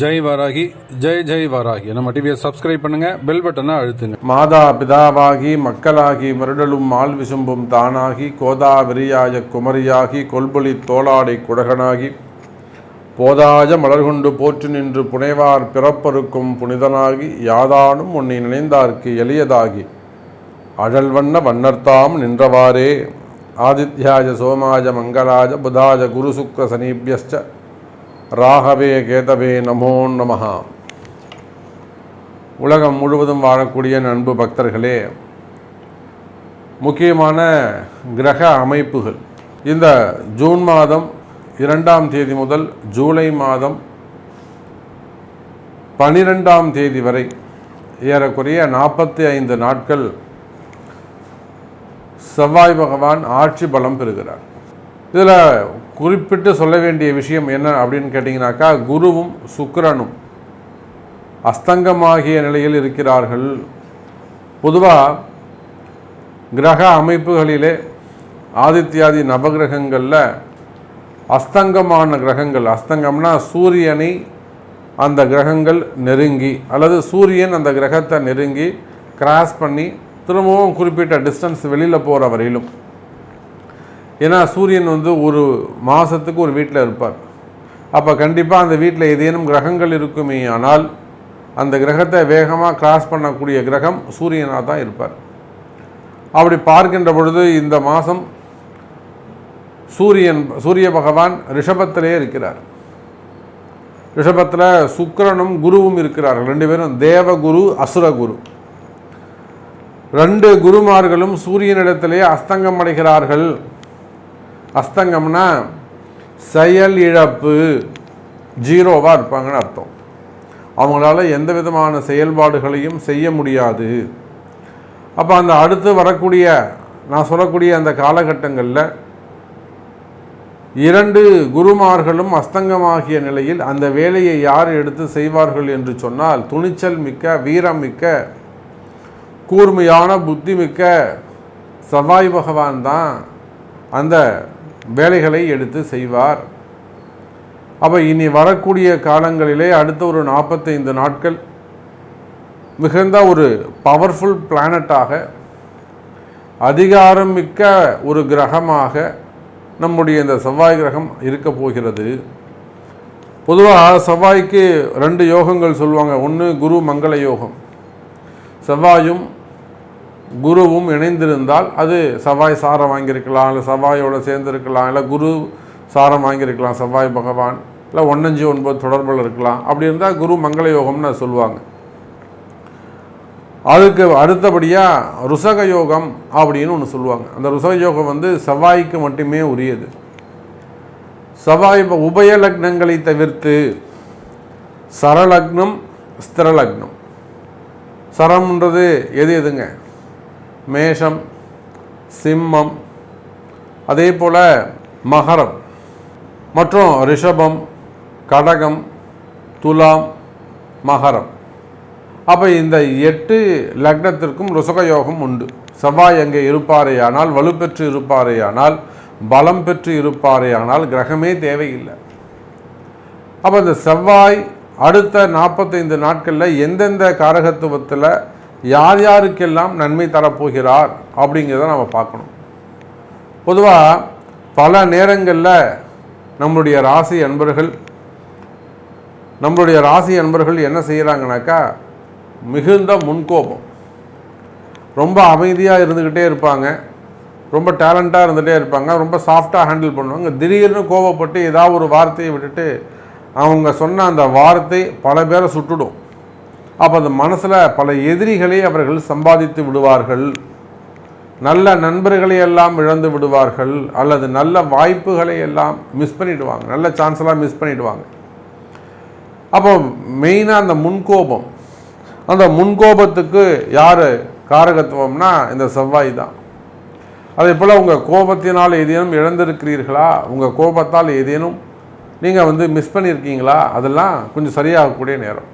ஜெய் வராகி ஜெய் ஜெய் வாராகி. நம்ம டிவியை சப்ஸ்கிரைப் பண்ணுங்க பெல் பட்டனை அழுத்துங்க. மாதா பிதாவாகி மக்களாகி மருடலும் ஆள் விசும்பும் தானாகி கோதாவரியாய குமரியாகி கொல்பொலி தோளாடை குடகனாகி போதாய மலர்கொண்டு போற்று நின்று புனைவார் பிறப்பருக்கும் புனிதனாகி யாதானும் உன்னை நினைந்தார்க்கு எளியதாகி அழல் வண்ண வண்ணர்த்தாம் நின்றவாறே. ஆதித்யாய சோமாய மங்களாய புதாய குரு சுக்கர சனீபியஸ்ட ராகவே கேதவே நமோ நமஹா. உலகம் முழுவதும் வாழக்கூடிய நண்பு பக்தர்களே முக்கியமான கிரக அமைப்புகள். இந்த ஜூன் மாதம் இரண்டாம் தேதி முதல் ஜூலை மாதம் பனிரெண்டாம் தேதி வரை ஏறக்குறைய நாற்பத்தி ஐந்து நாட்கள் செவ்வாய் பகவான் ஆட்சி பலம் பெறுகிறார். இதில் குறிப்பிட்டு சொல்ல வேண்டிய விஷயம் என்ன அப்படின்னு கேட்டிங்கனாக்கா குருவும் சுக்கரனும் அஸ்தங்கமாகிய நிலையில் இருக்கிறார்கள். பொதுவாக கிரக அமைப்புகளிலே ஆதித்யாதி நவகிரகங்களில் அஸ்தங்கமான கிரகங்கள் அஸ்தங்கம்னா சூரியனை அந்த கிரகங்கள் நெருங்கி அல்லது சூரியன் அந்த கிரகத்தை நெருங்கி கிராஸ் பண்ணி திரும்பவும் குறிப்பிட்ட டிஸ்டன்ஸ் வெளியில் போகிற வரையிலும் ஏன்னா சூரியன் வந்து ஒரு மாதத்துக்கு ஒரு வீட்டில் இருப்பார். அப்போ கண்டிப்பாக அந்த வீட்டில் ஏதேனும் கிரகங்கள் இருக்குமே ஆனால் அந்த கிரகத்தை வேகமாக கிராஸ் பண்ணக்கூடிய கிரகம் சூரியனாக தான் இருப்பார். அப்படி பார்க்கின்ற பொழுது இந்த மாதம் சூரியன் சூரிய பகவான் ரிஷபத்திலே இருக்கிறார். ரிஷபத்தில் சுக்கிரனும் குருவும் இருக்கிறார்கள். ரெண்டு பேரும் தேவகுரு அசுரகுரு. ரெண்டு குருமார்களும் சூரியனிடத்திலே அஸ்தங்கம் அடைகிறார்கள். அஸ்தங்கம்னா செயல் இழப்பு ஜீரோவாக இருப்பாங்கன்னு அர்த்தம். அவங்களால எந்த விதமான செயல்பாடுகளையும் செய்ய முடியாது. அப்போ அந்த அடுத்து வரக்கூடிய நான் சொல்லக்கூடிய அந்த காலகட்டங்களில் இரண்டு குருமார்களும் அஸ்தங்கமாகிய நிலையில் அந்த வேலையை யார் எடுத்து செய்வார்கள் என்று சொன்னால் துணிச்சல் மிக்க வீரம் மிக்க கூர்மையான புத்தி மிக்க செவ்வாய் பகவான் தான் அந்த வேலைகளை எடுத்து செய்வார். அப்போ இனி வரக்கூடிய காலங்களிலே அடுத்த ஒரு நாற்பத்தைந்து நாட்கள் மிகுந்த ஒரு பவர்ஃபுல் பிளானட்டாக அதிகாரம் மிக்க ஒரு கிரகமாக நம்முடைய இந்த செவ்வாய் கிரகம் இருக்க போகிறது. பொதுவாக செவ்வாய்க்கு ரெண்டு யோகங்கள் சொல்லுவாங்க. ஒன்று குரு மங்கள யோகம். செவ்வாயும் குருவும் இணைந்திருந்தால் அது செவ்வாய் சாரம் வாங்கியிருக்கலாம் இல்லை செவ்வாயோடு சேர்ந்துருக்கலாம் இல்லை குரு சாரம் வாங்கியிருக்கலாம் செவ்வாய் பகவான் இல்லை ஒன்னஞ்சு ஒன்பது தொடர்பில் இருக்கலாம். அப்படி இருந்தால் குரு மங்கள யோகம்னு சொல்லுவாங்க. அதுக்கு அடுத்தபடியாக ருசக யோகம் அப்படின்னு ஒன்று சொல்லுவாங்க. அந்த ருசக யோகம் வந்து செவ்வாய்க்கு மட்டுமே உரியது. செவ்வாய் உபய லக்னங்களை தவிர்த்து சரலக்னம் ஸ்திரலக்னம். சரம்ன்றது எது எதுங்க? மேஷம் சிம்மம் அதே போல் மகரம். மற்றும் ரிஷபம் கடகம் துலாம் மகரம். அப்போ இந்த எட்டு லக்னத்திற்கும் ருசக யோகம் உண்டு. செவ்வாய் அங்கே இருப்பாரேயானால் வலுப்பெற்று இருப்பாரேயானால் பலம் பெற்று இருப்பாரேயானால் கிரகமே தேவையில்லை. அப்போ இந்த செவ்வாய் அடுத்த நாற்பத்தைந்து நாட்களில் எந்தெந்த காரகத்துவத்தில் யார் யாருக்கெல்லாம் நன்மை தரப்போகிறார் அப்படிங்கிறத நம்ம பார்க்கணும். பொதுவாக பல நேரங்களில் நம்மளுடைய ராசி அன்பர்கள் நம்மளுடைய ராசி அன்பர்கள் என்ன செய்கிறாங்கனாக்கா மிகுந்த முன்கோபம். ரொம்ப அமைதியாக இருந்துக்கிட்டே இருப்பாங்க. ரொம்ப டேலண்ட்டாக இருந்துகிட்டே இருப்பாங்க. ரொம்ப சாஃப்டாக ஹேண்டில் பண்ணுவாங்க. திடீர்னு கோபப்பட்டு ஏதாவது ஒரு வார்த்தையை விட்டுட்டு அவங்க சொன்ன அந்த வார்த்தை பல பேரை சுட்டுடும். அப்போ அந்த மனசில் பல எதிரிகளை அவர்கள் சம்பாதித்து விடுவார்கள். நல்ல நண்பர்களை எல்லாம் இழந்து விடுவார்கள். அல்லது நல்ல வாய்ப்புகளை எல்லாம் மிஸ் பண்ணிடுவாங்க. நல்ல சான்ஸெல்லாம் மிஸ் பண்ணிடுவாங்க. அப்போ மெயினாக அந்த முன்கோபம். அந்த முன்கோபத்துக்கு யார் காரகத்துவம்னா இந்த செவ்வாய் தான். அதே போல் உங்கள் கோபத்தினால் ஏதேனும் இழந்திருக்கிறீர்களா? உங்கள் கோபத்தால் ஏதேனும் நீங்கள் வந்து மிஸ் பண்ணியிருக்கீங்களா? அதெல்லாம் கொஞ்சம் சரியாகக்கூடிய நேரம்.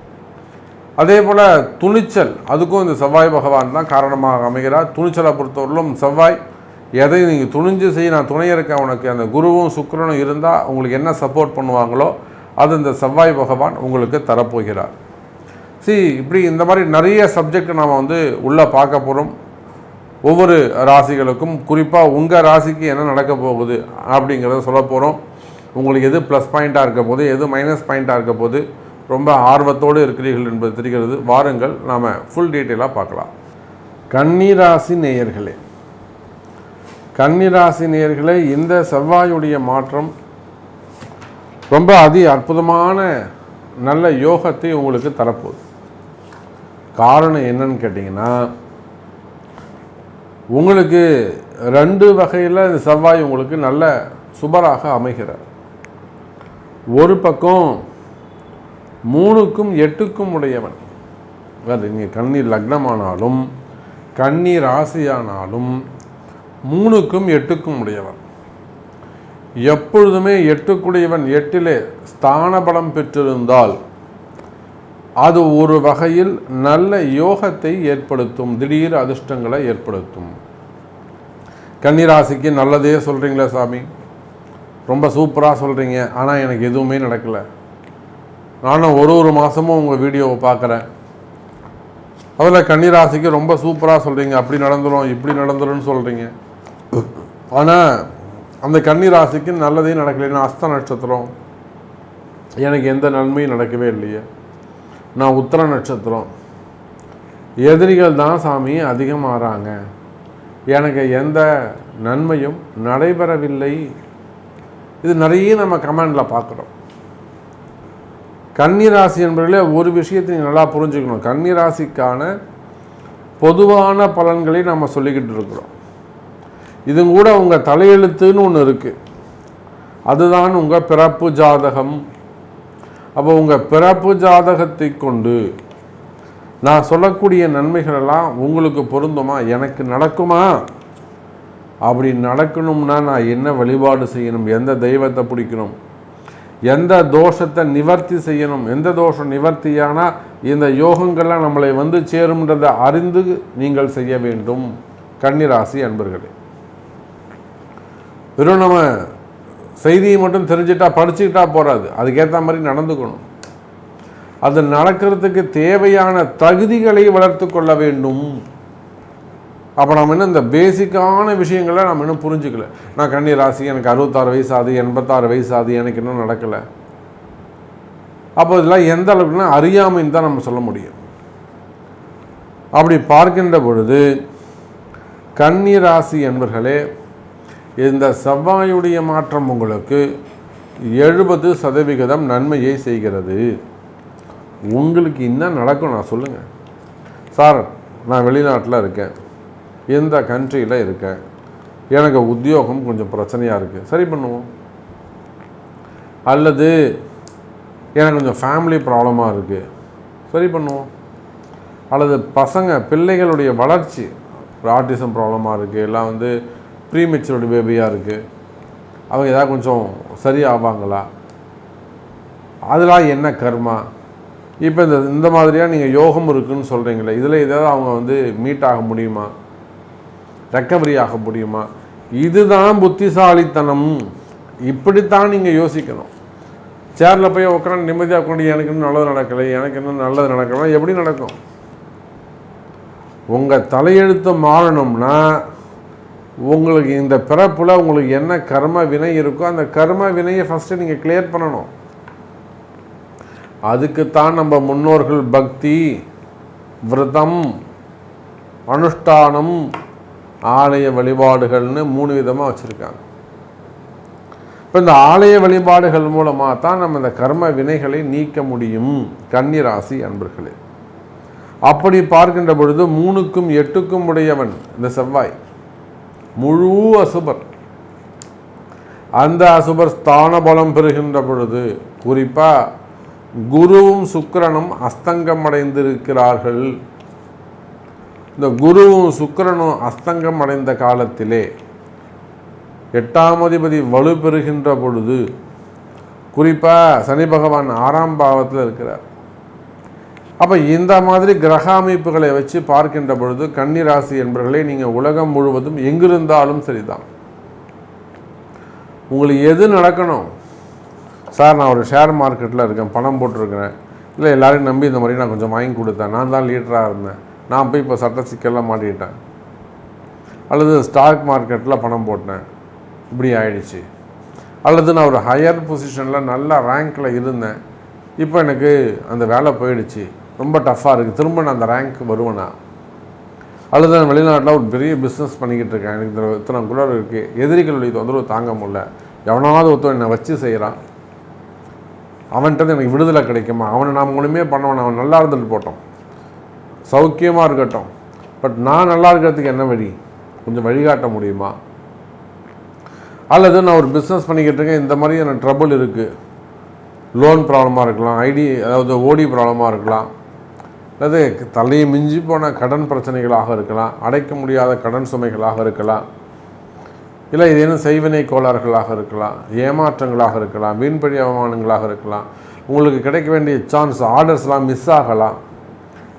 அதே போல் துணிச்சல் அதுக்கும் இந்த செவ்வாய் பகவான் தான் காரணமாக அமைகிறார். துணிச்சலை பொறுத்தவரையிலும் செவ்வாய் எதை நீங்கள் துணிஞ்சு செய்ய நான் துணை இருக்கேன் உனக்கு அந்த குருவும் சுக்கரனும் இருந்தால் உங்களுக்கு என்ன சப்போர்ட் பண்ணுவாங்களோ அது இந்த செவ்வாய் பகவான் உங்களுக்கு தரப்போகிறார். சி இப்படி இந்த மாதிரி நிறைய சப்ஜெக்ட் நாம் வந்து உள்ளே பார்க்க போகிறோம் ஒவ்வொரு ராசிகளுக்கும் குறிப்பாக உங்கள் ராசிக்கு என்ன நடக்க போகுது அப்படிங்கிறத சொல்ல போகிறோம் உங்களுக்கு எது ப்ளஸ் பாயிண்ட்டாக இருக்க போது எது மைனஸ் பாயிண்ட்டாக இருக்க போது ரொம்ப ஆர்வத்தோடு இருக்கிறீர்கள் என்பது தெரிகிறது. வாருங்கள் நாம் ஃபுல் டீட்டெயிலாக பார்க்கலாம். கன்னிராசி நேயர்களே கன்னிராசி நேயர்களே இந்த செவ்வாயுடைய மாற்றம் ரொம்ப அதி அற்புதமான நல்ல யோகத்தை உங்களுக்கு தரப்போகுது. காரணம் என்னன்னு கேட்டிங்கன்னா உங்களுக்கு ரெண்டு வகையில் இந்த செவ்வாய் உங்களுக்கு நல்ல சுபராக அமைகிறார். ஒரு பக்கம் மூணுக்கும் எட்டுக்கும் உடையவன். அது நீங்கள் கண்ணீர் லக்னமானாலும் கண்ணீர் ராசியானாலும் மூணுக்கும் எட்டுக்கும் உடையவன். எப்பொழுதுமே எட்டுக்குடையவன் எட்டிலே ஸ்தான பலம் பெற்றிருந்தால் அது ஒரு வகையில் நல்ல யோகத்தை ஏற்படுத்தும் திடீர் அதிர்ஷ்டங்களை ஏற்படுத்தும். கன்னிராசிக்கு நல்லதே சொல்கிறீங்களே சாமி. ரொம்ப சூப்பராக சொல்கிறீங்க ஆனால் எனக்கு எதுவுமே நடக்கலை. நானும் ஒரு ஒரு மாதமும் உங்கள் வீடியோவை பார்க்குறேன். அதில் கன்னிராசிக்கு ரொம்ப சூப்பராக சொல்கிறீங்க அப்படி நடந்துரும் இப்படி நடந்துரும்னு சொல்கிறீங்க ஆனால் அந்த கன்னிராசிக்கு நல்லதே நடக்கலைன்னா அஸ்த நட்சத்திரம். எனக்கு எந்த நன்மையும் நடக்கவே இல்லையே. நான் உத்தர நட்சத்திரம். எதிரிகள் தான் சாமி அதிகமாகறாங்க எனக்கு எந்த நன்மையும் நடைபெறவில்லை. இது நிறைய நம்ம கமெண்டில் பார்க்குறோம். கன்னிராசி என்பதில் ஒரு விஷயத்தை நீங்கள் நல்லா புரிஞ்சுக்கணும். கன்னிராசிக்கான பொதுவான பலன்களை நம்ம சொல்லிக்கிட்டு இருக்கிறோம். இது கூட உங்கள் தலையெழுத்துன்னு ஒன்று இருக்குது அதுதான் உங்கள் பிறப்பு ஜாதகம். அப்போ உங்கள் பிறப்பு ஜாதகத்தை கொண்டு நான் சொல்லக்கூடிய நன்மைகள் எல்லாம் உங்களுக்கு பொருந்துமா? எனக்கு நடக்குமா? அப்படி நடக்கணும்னா நான் என்ன வழிபாடு செய்யணும்? எந்த தெய்வத்தை பிடிக்கணும்? எந்த தோஷத்தை நிவர்த்தி செய்யணும்? எந்த தோஷம் நிவர்த்தியானால் இந்த யோகங்கள்லாம் நம்மளை வந்து சேரும்ன்றதை அறிந்து நீங்கள் செய்ய வேண்டும். கன்னிராசி அன்பர்களே. வெறும் நம்ம செய்தியை மட்டும் தெரிஞ்சிட்டா படிச்சுக்கிட்டா போகாது அதுக்கேற்ற மாதிரி நடந்துக்கணும். அது நடக்கிறதுக்கு தேவையான தகுதிகளை வளர்த்து கொள்ள வேண்டும். அப்போ நம்ம இன்னும் இந்த பேசிக்கான விஷயங்களை நம்ம இன்னும் புரிஞ்சுக்கல. நான் கன்னி ராசி எனக்கு அறுபத்தாறு வயசு ஆகுது எண்பத்தாறு வயசு ஆகுது எனக்கு இன்னும் நடக்கலை. அப்போ இதெல்லாம் எந்த அளவுக்குன்னா அறியாமைன்னு தான் நம்ம சொல்ல முடியும். அப்படி பார்க்கின்ற பொழுது கன்னி ராசி என்பர்களே இந்த செவ்வாயுடைய மாற்றம் உங்களுக்கு எழுபது சதவிகிதம் நன்மையை செய்கிறது. உங்களுக்கு என்ன நடக்கும் நான் சொல்லுங்கள் சார் நான் வெளிநாட்டில் இருக்கேன். இந்த கண்ட்ரியில் இருக்கேன் எனக்கு உத்தியோகம் கொஞ்சம் பிரச்சனையாக இருக்குது சரி பண்ணுவோம். அல்லது எனக்கு கொஞ்சம் ஃபேமிலி ப்ராப்ளமாக இருக்குது சரி பண்ணுவோம். அல்லது பசங்க பிள்ளைகளுடைய வளர்ச்சி ஆட்டிசம் ப்ராப்ளமாக இருக்குது எல்லாம் வந்து ப்ரீமெச்சூர்டு பேபியாக இருக்குது அவங்க ஏதாவது கொஞ்சம் சரியாவாங்களா? அதெல்லாம் என்ன கர்மா? இப்போ இந்த இந்த மாதிரியாக நீங்கள் யோகம் இருக்குன்னு சொல்கிறீங்களே இதில் ஏதாவது அவங்க வந்து மீட் ஆக முடியுமா? ரெக்கவரி ஆக முடியுமா? இதுதான் புத்திசாலித்தனம். இப்படித்தான் நீங்கள் யோசிக்கணும். சேரில் போய் உட்காந்து நிம்மதியாக கொண்டு எனக்கு இன்னும் நல்லது நடக்கலை எனக்கு இன்னும் நல்லது நடக்கலை எப்படி நடக்கும்? உங்கள் தலையெழுத்து மாறணும்னா உங்களுக்கு இந்த பிறப்பில் உங்களுக்கு என்ன கர்ம வினை இருக்கோ அந்த கர்ம வினையை ஃபஸ்ட்டு நீங்கள் கிளியர் பண்ணணும். அதுக்குத்தான் நம்ம முன்னோர்கள் பக்தி விரதம் அனுஷ்டானம் ஆலய வழிபாடுகள்னு மூணு விதமாக வச்சுருக்காங்க. இப்போ இந்த ஆலய வழிபாடுகள் மூலமாக தான் நம்ம இந்த கர்ம வினைகளை நீக்க முடியும் கன்னிராசி அன்பர்களே. அப்படி பார்க்கின்ற பொழுது மூணுக்கும் எட்டுக்கும் உடையவன் இந்த செவ்வாய் முழு அசுபர். அந்த அசுபர் ஸ்தான பலம் பெறுகின்ற பொழுது குறிப்பாக குருவும் சுக்கிரனும் அஸ்தங்கம் அடைந்திருக்கிறார்கள் இந்த குருவும் சுக்கிரனும் அஸ்தங்கம் அடைந்த காலத்திலே எட்டாம் அதிபதி வலு பெறுகின்ற பொழுது குறிப்பாக சனி பகவான் ஆறாம் பாவத்தில் இருக்கிறார். அப்போ இந்த மாதிரி கிரக அமைப்புகளை வச்சு பார்க்கின்ற பொழுது கன்னிராசி என்பவர்களே நீங்கள் உலகம் முழுவதும் எங்கிருந்தாலும் சரிதான். உங்களுக்கு எது நடக்கணும்? சார் நான் ஒரு ஷேர் மார்க்கெட்டில் இருக்கேன் பணம் போட்டிருக்கிறேன். இல்லை எல்லோரையும் நம்பி இந்த மாதிரி நான் கொஞ்சம் வாங்கி கொடுத்தேன். நான் தான் லீடராக இருந்தேன். நான் போய் இப்போ சட்ட சிக்கலில் மாட்டிக்கிட்டேன். அல்லது ஸ்டாக் மார்க்கெட்டில் பணம் போட்டேன். இப்படி ஆயிடுச்சு. அல்லது நான் ஒரு ஹையர் பொசிஷனில் நல்ல ரேங்க்கில் இருந்தேன். இப்போ எனக்கு அந்த வேலை போயிடுச்சு. ரொம்ப டஃப்பாக இருக்குது திரும்ப நான் அந்த ரேங்க் வருவேனா? அல்லது நான் வெளிநாட்டில் ஒரு பெரிய பிஸ்னஸ் பண்ணிக்கிட்டு இருக்கேன். எனக்கு இந்த இத்தனை குளர் இருக்குது எதிரிகளுடைய தொந்தரவு தாங்க முடியல. எவனாவது ஒருத்தன் என்னை வச்சு செய்கிறான் அவன்கிட்ட எனக்கு விடுதலை கிடைக்குமா? அவனை நாம் ஒன்றுமே பண்ணவன் அவன் நல்லா இருந்துட்டு போட்டோம். சௌக்கியமாக இருக்கட்டும். பட் நான் நல்லா இருக்கிறதுக்கு என்ன வழி? கொஞ்சம் வழிகாட்ட முடியுமா? அல்லது நான் ஒரு பிஸ்னஸ் பண்ணிக்கிட்டு இருக்கேன் இந்த மாதிரி எனக்கு ட்ரபுள் இருக்குது லோன் ப்ராப்ளமாக இருக்கலாம் ஐடி அதாவது ஓடி ப்ராப்ளமாக இருக்கலாம். அல்லது தலையை மிஞ்சி போன கடன் பிரச்சனைகளாக இருக்கலாம் அடைக்க முடியாத கடன் சுமைகளாக இருக்கலாம். இல்லை ஏதேனும் செய்வினை கோளாறுகளாக இருக்கலாம் ஏமாற்றங்களாக இருக்கலாம் வீண்பழி அவமானங்களாக இருக்கலாம். உங்களுக்கு கிடைக்க வேண்டிய சான்ஸ் ஆர்டர்ஸ்லாம் மிஸ் ஆகலாம்.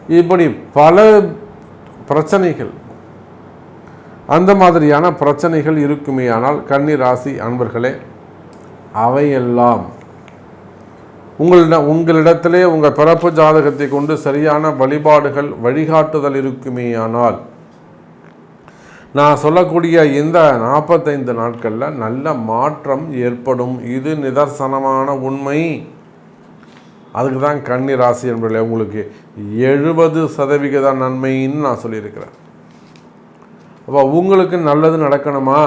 இப்படி பல பிரச்சனைகள் அந்த மாதிரியான பிரச்சனைகள் இருக்குமே ஆனால் கன்னி ராசி அன்பர்களே அவையெல்லாம் உங்களிட உங்களிடத்திலே உங்கள் பிறப்பு ஜாதகத்தை கொண்டு சரியான வழிபாடுகள் வழிகாட்டுதல் இருக்குமேயானால் நான் சொல்லக்கூடிய இந்த நாற்பத்தைந்து நாட்களில் நல்ல மாற்றம் ஏற்படும். இது நிதர்சனமான உண்மை. அதுக்கு தான் கன்னி ராசி என்பதில் உங்களுக்கு எழுபது சதவிகித நன்மைன்னு நான் சொல்லியிருக்கிறேன். அப்போ உங்களுக்கு நல்லது நடக்கணுமா?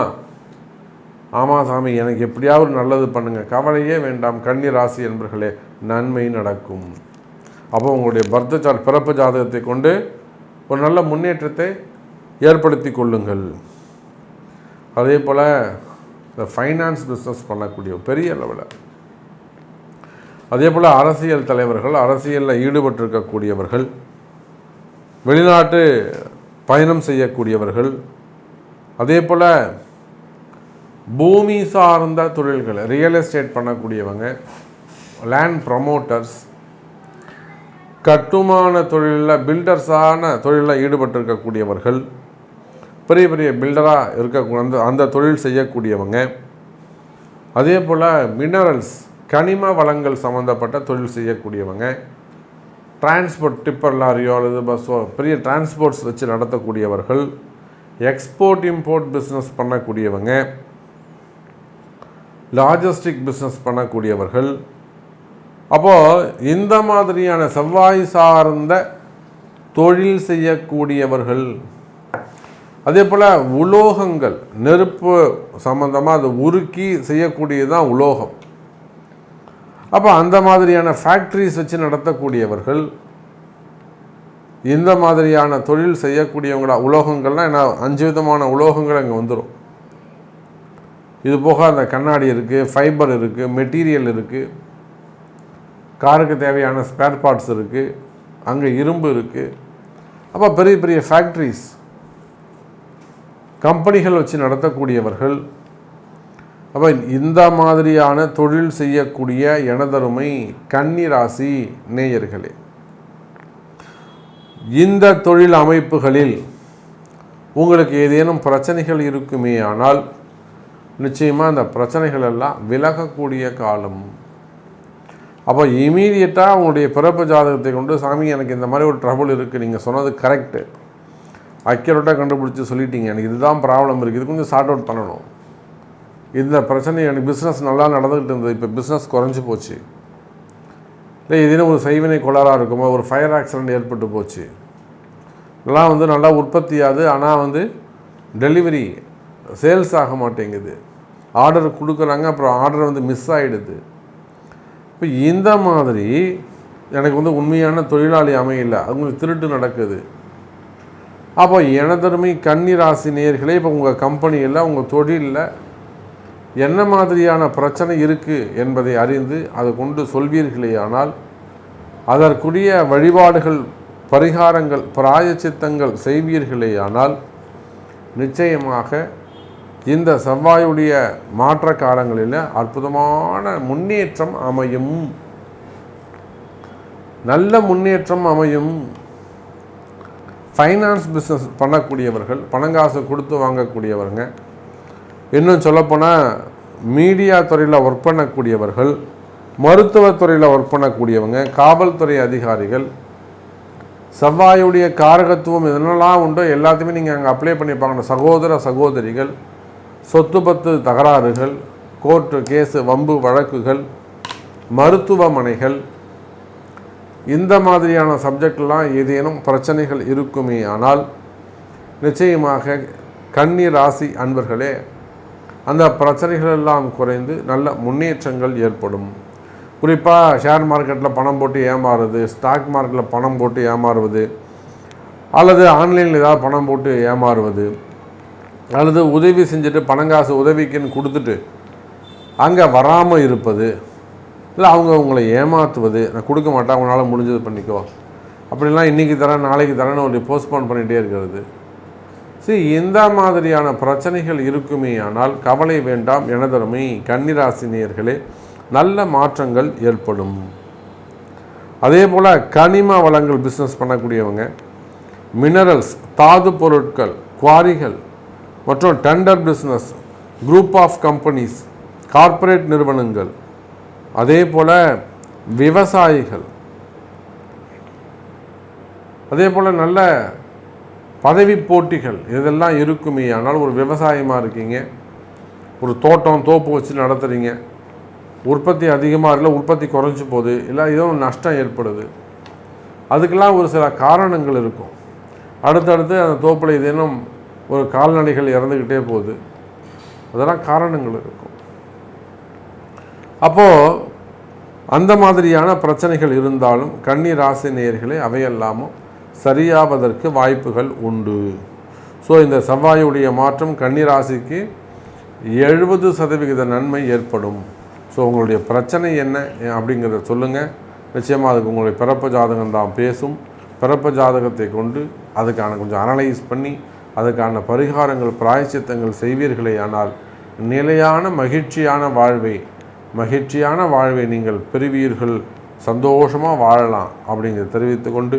ஆமாம் சாமி எனக்கு எப்படியாவது நல்லது பண்ணுங்கள் கவலையே வேண்டாம். கன்னி ராசி என்பர்களே நன்மை நடக்கும். அப்போ உங்களுடைய பர்த சார் பிறப்பு ஜாதகத்தை கொண்டு ஒரு நல்ல முன்னேற்றத்தை ஏற்படுத்தி கொள்ளுங்கள். அதே போல் இந்த ஃபைனான்ஸ் பிஸ்னஸ் பண்ணக்கூடிய பெரிய லெவலில் அதே போல் அரசியல் தலைவர்கள் அரசியலில் ஈடுபட்டிருக்கக்கூடியவர்கள் வெளிநாட்டு பயணம் செய்யக்கூடியவர்கள் அதே போல் பூமி சார்ந்த தொழில்கள் ரியல் எஸ்டேட் பண்ணக்கூடியவங்க லேண்ட் ப்ரமோட்டர்ஸ் கட்டுமான தொழிலில் பில்டர்ஸான தொழிலில் ஈடுபட்டிருக்கக்கூடியவர்கள் பெரிய பெரிய பில்டராக இருக்கக்கூடிய அந்த அந்த தொழில் செய்யக்கூடியவங்க அதே போல் மினரல்ஸ் கனிம வளங்கள் சம்மந்தப்பட்ட தொழில் செய்யக்கூடியவங்க டிரான்ஸ்போர்ட் டிப்பர் லாரியோ அல்லது பஸ்ஸோ பெரிய டிரான்ஸ்போர்ட்ஸ் வச்சு நடத்தக்கூடியவர்கள் எக்ஸ்போர்ட் இம்போர்ட் பிஸ்னஸ் பண்ணக்கூடியவங்க லாஜிஸ்டிக் பிஸ்னஸ் பண்ணக்கூடியவர்கள். அப்போது இந்த மாதிரியான செவ்வாய் சார்ந்த தொழில் செய்யக்கூடியவர்கள் அதே போல் உலோகங்கள் நெருப்பு சம்பந்தமாக அதை உருக்கி செய்யக்கூடியது தான் உலோகம். அப்போ அந்த மாதிரியான ஃபேக்ட்ரிஸ் வச்சு நடத்தக்கூடியவர்கள் இந்த மாதிரியான தொழில் செய்யக்கூடியவங்களா உலோகங்கள்லாம் என்ன அஞ்சு விதமான உலோகங்கள் அங்கே வந்துடும் இது போக அந்த கண்ணாடி இருக்குது ஃபைபர் இருக்குது மெட்டீரியல் இருக்குது காருக்கு தேவையான ஸ்பேர் பார்ட்ஸ் இருக்குது அங்கே இரும்பு இருக்குது அப்போ பெரிய பெரிய ஃபேக்ட்ரிஸ் கம்பெனிகள் வச்சு நடத்தக்கூடியவர்கள் அப்போ இந்த மாதிரியான தொழில் செய்யக்கூடிய எனதருமை கன்னிராசி நேயர்களே இந்த தொழில் அமைப்புகளில் உங்களுக்கு ஏதேனும் பிரச்சனைகள் இருக்குமே ஆனால் நிச்சயமாக அந்த பிரச்சனைகள் எல்லாம் விலகக்கூடிய காலம். அப்போ இமீடியட்டாக உங்களுடைய பிறப்பு ஜாதகத்தை கொண்டு சாமி எனக்கு இந்த மாதிரி ஒரு ட்ரபுள் இருக்குது நீங்கள் சொன்னது கரெக்டு அக்யூரேட்டாக கண்டுபிடிச்சி சொல்லிட்டீங்க. எனக்கு இதுதான் ப்ராப்ளம் இருக்குது இது கொஞ்சம் சார்ட் அவுட் பண்ணணும். இந்த பிரச்சனை எனக்கு பிஸ்னஸ் நல்லா நடந்துக்கிட்டு இருந்தது. இப்போ பிஸ்னஸ் குறைஞ்சி போச்சு. இல்லை ஏதேனும் ஒரு செய்வினை கொளாராக இருக்குமோ? ஒரு ஃபயர் ஆக்சிடென்ட் ஏற்பட்டு போச்சு. இதெல்லாம் வந்து நல்லா உற்பத்தியாகுது ஆனால் வந்து டெலிவரி சேல்ஸ் ஆக மாட்டேங்குது. ஆர்டர் கொடுக்குறாங்க. அப்புறம் ஆர்டர் வந்து மிஸ் ஆகிடுது இப்போ இந்த மாதிரி எனக்கு வந்து உண்மையான தொழிலாளி அமையல. அவங்களுக்கு திருட்டு நடக்குது. அப்போ எனதருமை கன்னி ராசி நேர்களே இப்போ உங்கள் கம்பெனியில் உங்கள் தொழிலில் என்ன மாதிரியான பிரச்சனை இருக்குது என்பதை அறிந்து அதை கொண்டு சொல்வீர்களேயானால் அதற்குரிய வழிபாடுகள் பரிகாரங்கள் பிராயச்சித்தங்கள் செய்வீர்களே ஆனால் நிச்சயமாக இந்த செவ்வாயுடைய மாற்ற காலங்களில் அற்புதமான முன்னேற்றம் அமையும். நல்ல முன்னேற்றம் அமையும். ஃபைனான்ஸ் பிஸ்னஸ் பண்ணக்கூடியவர்கள் பணங்காசு கொடுத்து வாங்கக்கூடியவருங்க. இன்னும் சொல்லப்போனால் மீடியா துறையில் ஒர்க் பண்ணக்கூடியவர்கள் மருத்துவத்துறையில் ஒர்க் பண்ணக்கூடியவங்க காவல்துறை அதிகாரிகள் செவ்வாயுடைய காரகத்துவம் என்னெல்லாம் உண்டோ எல்லாத்தையுமே நீங்கள் அங்கே அப்ளை பண்ணி பார்க்கணும் சகோதர சகோதரிகள் சொத்து பத்து தகராறுகள் கோர்ட்டு கேஸு வம்பு வழக்குகள் மருத்துவமனைகள் இந்த மாதிரியான சப்ஜெக்ட்லாம் ஏதேனும் பிரச்சனைகள் இருக்குமே ஆனால் நிச்சயமாக கன்னி ராசி அன்பர்களே அந்த பிரச்சனைகள் எல்லாம் குறைந்து நல்ல முன்னேற்றங்கள் ஏற்படும். குறிப்பாக ஷேர் மார்க்கெட்டில் பணம் போட்டு ஏமாறுறது ஸ்டாக் மார்க்கெட்டில் பணம் போட்டு ஏமாறுவது அல்லது ஆன்லைனில் ஏதாவது பணம் போட்டு ஏமாறுவது அல்லது உதவி செஞ்சுட்டு பணங்காசு உதவிக்குன்னு கொடுத்துட்டு அங்கே வராமல் இருப்பது இல்லை அவங்க உங்களை ஏமாற்றுவது நான் கொடுக்க மாட்டேன் அவங்களால முடிஞ்சது பண்ணிக்கோ. அப்படிலாம் இன்றைக்கி தரேன் நாளைக்கு தரேன்னு ஒரு போஸ்ட்போன் பண்ணிகிட்டே இருக்கிறது. சரி இந்த மாதிரியான பிரச்சனைகள் இருக்குமே ஆனால் கவலை வேண்டாம் எனதருமை கன்னிராசினியர்களே நல்ல மாற்றங்கள் ஏற்படும். அதே போல் கனிம வளங்கள் பிஸ்னஸ் பண்ணக்கூடியவங்க மினரல்ஸ் தாது பொருட்கள் குவாரிகள் மற்றும் tender business group of companies corporate நிறுவனங்கள் அதே போல் விவசாயிகள் அதே போல் நல்ல பதவி போட்டிகள் இதெல்லாம் இருக்குமே. ஆனால் ஒரு விவசாயமாக இருக்கீங்க. ஒரு தோட்டம் தோப்பு வச்சு நடத்துகிறீங்க உற்பத்தி அதிகமாக இல்லை உற்பத்தி குறைஞ்சி போகுது. இல்லை ஏதோ நஷ்டம் ஏற்படுது. அதுக்கெல்லாம் ஒரு சில காரணங்கள் இருக்கும். அடுத்தடுத்து அந்த தோப்பில் ஏதேனும் ஒரு கால்நடைகள் இறந்துக்கிட்டே போகுது. அதெல்லாம் காரணங்கள் இருக்கும். அப்போது அந்த மாதிரியான பிரச்சனைகள் இருந்தாலும் கன்னி ராசி நேயர்களே அவையெல்லாமும் சரியாவதற்கு வாய்ப்புகள் உண்டு. ஸோ இந்த செவ்வாயுடைய மாற்றம் கன்னிராசிக்கு எழுபது சதவிகித நன்மை ஏற்படும். ஸோ உங்களுடைய பிரச்சனை என்ன அப்படிங்கிறத சொல்லுங்கள் நிச்சயமாக அதுக்கு உங்களுடைய பிறப்பு ஜாதகம் தான் பேசும். பிறப்பு ஜாதகத்தை கொண்டு அதுக்கான கொஞ்சம் அனலைஸ் பண்ணி அதுக்கான பரிகாரங்கள் பிராயச்சித்தங்கள் செய்வீர்களே ஆனால் நிலையான மகிழ்ச்சியான வாழ்வை மகிழ்ச்சியான வாழ்வை நீங்கள் பெறுவீர்கள். சந்தோஷமாக வாழலாம் அப்படிங்கிறத தெரிவித்துக்கொண்டு